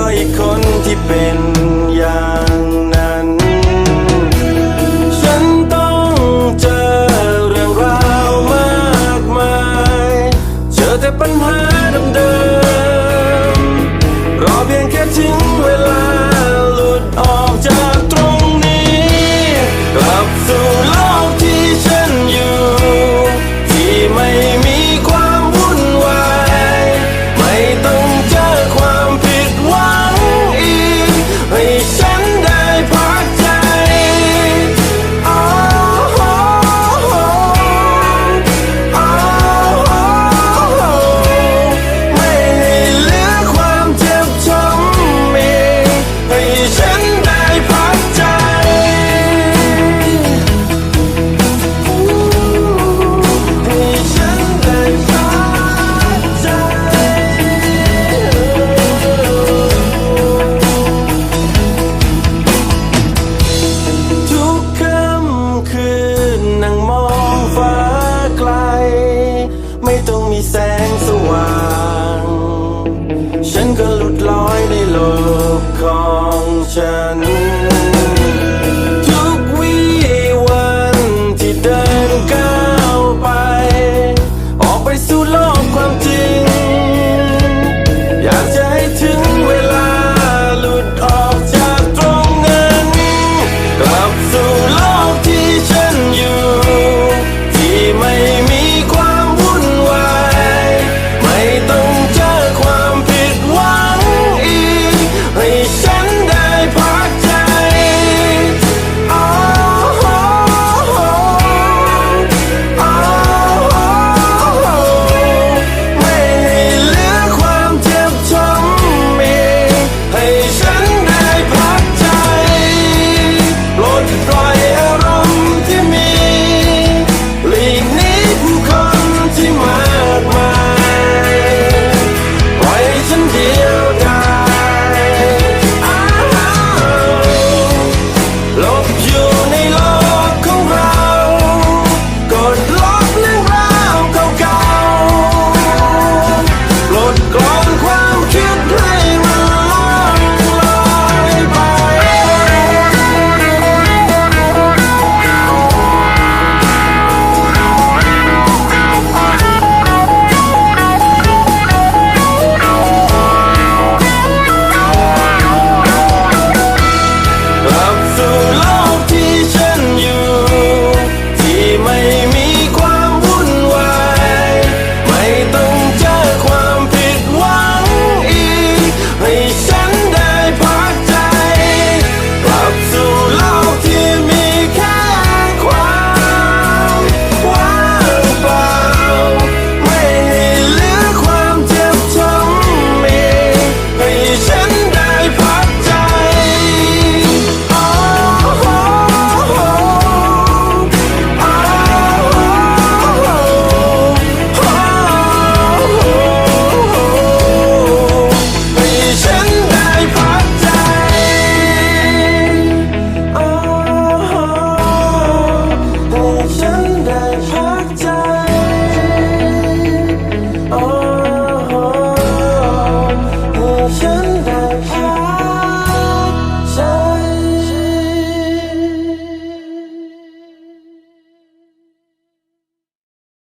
ก็อีกคนที่เป็นอย่างนั้น ฉันต้องเจอเรื่องราวมากมาย เจอแต่ปัญหา มีแสงสว่าง ฉันก็หลุดลอยได้เลย